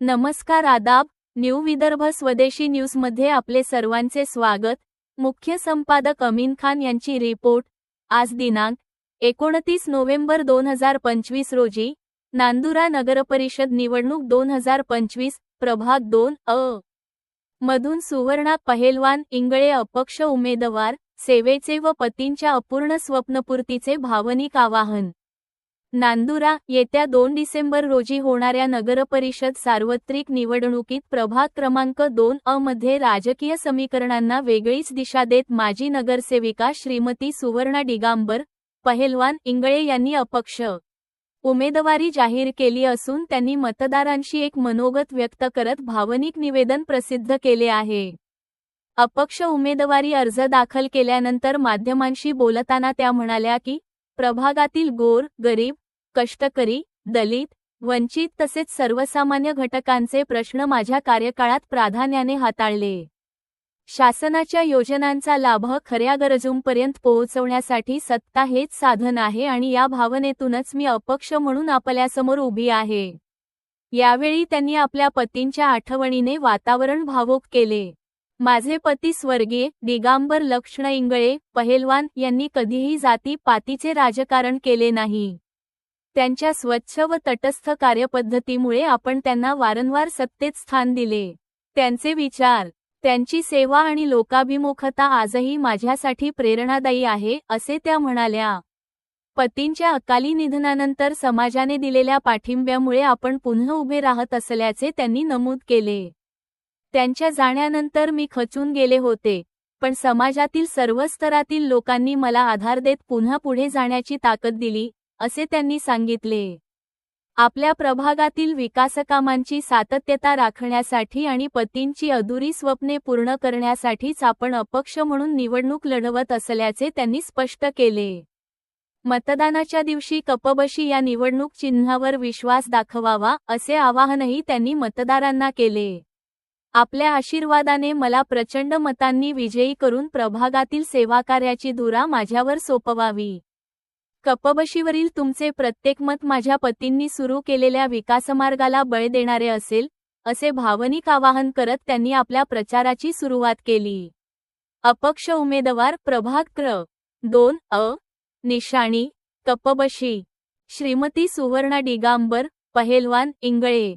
नमस्कार आदाब न्यू विदर्भ स्वदेशी न्यूजमध्ये आपले सर्वांचे स्वागत. मुख्य संपादक अमीन खान यांची रिपोर्ट. आज दिनांक एकोणतीस नोव्हेंबर दोन हजार पंचवीस रोजी नांदुरा नगरपरिषद निवडणूक दोन हजार पंचवीस प्रभाग दोन अ. मधून सुवर्णा पहेलवान इंगळे अपक्ष उमेदवार सेवेचे व पतींच्या अपूर्ण स्वप्नपूर्तीचे भावनिक आवाहन. नांदुरा येत्या दोन डिसेंबर रोजी होणाऱ्या नगरपरिषद सार्वत्रिक निवडणुकीत प्रभाग क्रमांक दोन अ मध्ये राजकीय समीकरणांना वेगळीच दिशा देत माजी नगरसेविका श्रीमती सुवर्णा डिगांबर पहेलवान इंगळे यांनी अपक्ष उमेदवारी जाहीर केली असून त्यांनी मतदारांशी एक मनोगत व्यक्त करत भावनिक निवेदन प्रसिद्ध केले आहे. अपक्ष उमेदवारी अर्ज दाखल केल्यानंतर माध्यमांशी बोलताना त्या म्हणाल्या की प्रभागातील गोर गरीब कष्टकरी दलित वंचित तसेच सर्वसामान्य घटकांचे प्रश्न माझ्या कार्यकाळात प्राधान्याने हाताळले. शासनाच्या योजनांचा लाभ खऱ्या गरजूंपर्यंत पोहोचवण्यासाठी सत्ता हेच साधन आहे आणि या भावनेतूनच मी अपक्ष म्हणून आपल्यासमोर उभी आहे. यावेळी त्यांनी आपल्या पतींच्या आठवणीने वातावरण भावूक केले. माझे पती स्वर्गीय दिगांबर लक्ष्ण इंगळे पहेलवान यांनी कधीही जाती पातीचे राजकारण केले नाही. त्यांच्या स्वच्छ व तटस्थ कार्यपद्धतीमुळे आपण त्यांना वारंवार सत्तेत स्थान दिले. त्यांचे विचार त्यांची सेवा आणि लोकाभिमुखता आजही माझ्यासाठी प्रेरणादायी आहे असे त्या म्हणाल्या. पतींच्या अकाली निधनानंतर समाजाने दिलेल्या पाठिंब्यामुळे आपण पुन्हा उभे राहत असल्याचे त्यांनी नमूद केले. त्यांच्या जाण्यानंतर मी खचून गेले होते पण समाजातील सर्व स्तरातील लोकांनी मला आधार देत पुन्हा पुढे जाण्याची ताकद दिली असे त्यांनी सांगितले. आपल्या प्रभागातील विकासकामांची सातत्यता राखण्यासाठी आणि पतींची अधुरी स्वप्ने पूर्ण करण्यासाठीच आपण अपक्ष म्हणून निवडणूक लढवत असल्याचे त्यांनी स्पष्ट केले. मतदानाच्या दिवशी कपबशी या निवडणूक चिन्हावर विश्वास दाखवावा असे आवाहनही त्यांनी मतदारांना केले. आपल्या आशीर्वादाने मला प्रचंड मतांनी विजयी करून प्रभागातील सेवाकार्याची धुरा माझ्यावर सोपवावी. कपबशीवरील तुमचे प्रत्येक मत माझ्या पतींनी सुरू केलेल्या विकासमार्गाला बळ देणारे असेल असे भावनिक आवाहन करत त्यांनी आपल्या प्रचाराची सुरुवात केली. अपक्ष उमेदवार प्रभाग क्र. दोन अ. निशाणी कपबशी. श्रीमती सुवर्णा डिगांबर पहेलवान इंगळे.